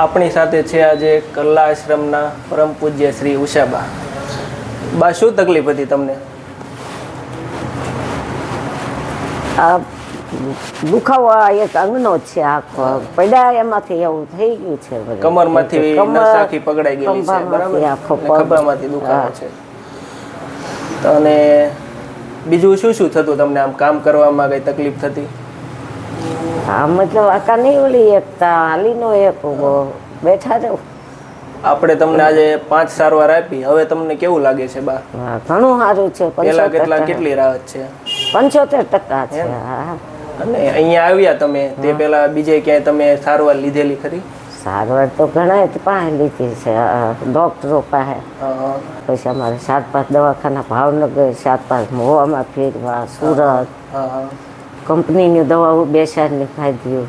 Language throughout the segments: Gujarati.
આપણી સાથે છે આજે કલા આશ્રમના પરમ પૂજ્ય શ્રી ઉષાબા. બા શું તકલીફ હતી તમને? આ દુખાવો આ એક અંગનો છે આખો. પડ્યા એમાંથી એવું થઈ ગયું છે કમરમાંથી નસાખી નસ પકડાઈ ગયેલી છે બરાબર? આખો ખભામાંથી દુખાવો છે. અને બીજું શું શું થતું તમને? આમ કામ કરવામાં કઈ તકલીફ થતી? હા મતલબ આકા નહીં ઓલી એકતા હાલીનો એક ઊભો. બેઠા રહો. આપણે તમને આજે પાંચ સારવાર આપી. હવે તમને કેવું લાગે છે બા? હા, ઘણું સારું છે પેલા કેટલા કેટલી રાહત છે? પંચોતેર ટકા છે હા અને અહીંયા આવ્યા તમે તે પેલા બીજે ક્યાંય તમે સારવાર લીધેલી ખરી? સારવાર તો ઘણા પાસે લીધી છે ડોક્ટરો પાસે. પછી અમારે સાત પાંચ દવાખાના ભાવનગર સાત પાંચ મોવામાં ફેરવા સુરત. કંપનીની દવાઓ બે ચારની ખાધી.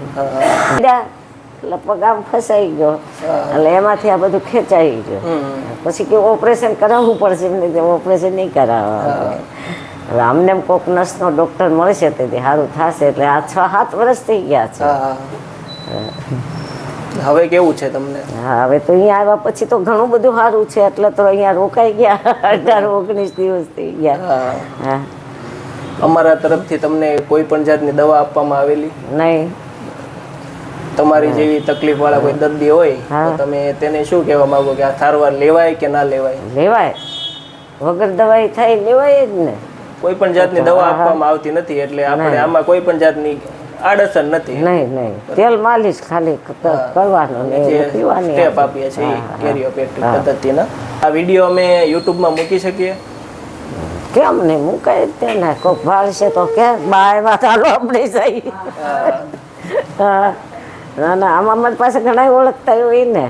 એટલે પગ આમ ફસાઈ ગયો. એટલે એમાંથી આ બધું ખેંચાઈ ગયું. પછી કે ઓપરેશન કરાવવું પડશે એમને તે ઓપરેશન નહીં કરાવવા હવે એમ કોક નસનો ડૉક્ટર મળશે તેથી સારું થશે. એટલે આ છ સાત વર્ષ થઈ ગયા છે. હવે કેવું છે તમને? હા હવે તો અહીંયા આવ્યા પછી તો ઘણું બધું સારું છે. એટલે તો અહીંયા રોકાઈ ગયા. અઢાર ઓગણીસ દિવસ થઈ ગયા. હા. અમારા તરફથી તમને કોઈ પણ જાતની દવા આપવામાં આવેલી? નહીં. તમારી જેવી તકલીફ વાળા કોઈ દર્દી હોય તો તમે તેને શું કહેવા માંગો કે આ સારવાર લેવાય કે ના લેવાય? લેવાય. વગર દવાઈ થાય લેવાય જ ને. કોઈ પણ જાતની દવા આપવામાં આવતી નથી એટલે આપણે આમાં કોઈ પણ જાતની આડઅસર નથી. નહીં નહીં. તેલ માલિશ ખાલી કરવાનું ને પીવાની સ્ટેપ આપીએ છીએ કેરિયોપેટ્રિક પદ્ધતિના. આ વીડિયો અમે યુટ્યુબમાં મૂકી શકીએ. કેમ નહીં હું જ તેને? કોક ભાળશે તો કે બાય ચાલો આપણે જઈ ના ના આમાં મારી પાસે ઘણા ઓળખતા હોય ને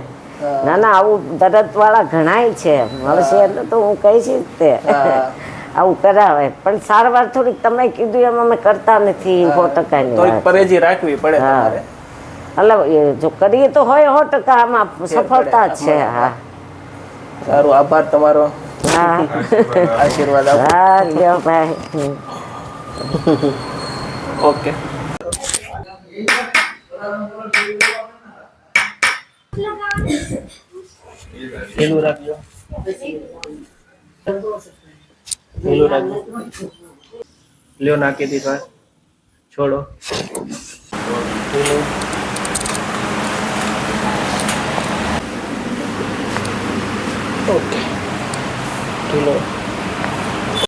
ના ના આવું દરદ વાળા ઘણાય છે. મળશે એટલે તો હું કહીશ જ તે. આવું કરાવે. પણ સારવાર થોડીક તમે કીધું એમ અમે કરતા નથી સો ટકાની પરેજી રાખવી પડે એટલે જો કરીએ તો હોય સો ટકા આમાં સફળતા છે. હા. સારું. આભાર તમારો. આશીર્વાદ આપો. હા લ્યો ભાઈ. ઓકે. પેલું રાખજો. પેલું રાખજો. લ્યો નાખી દીધા છોડો. પેલું. ઓકે. 去了。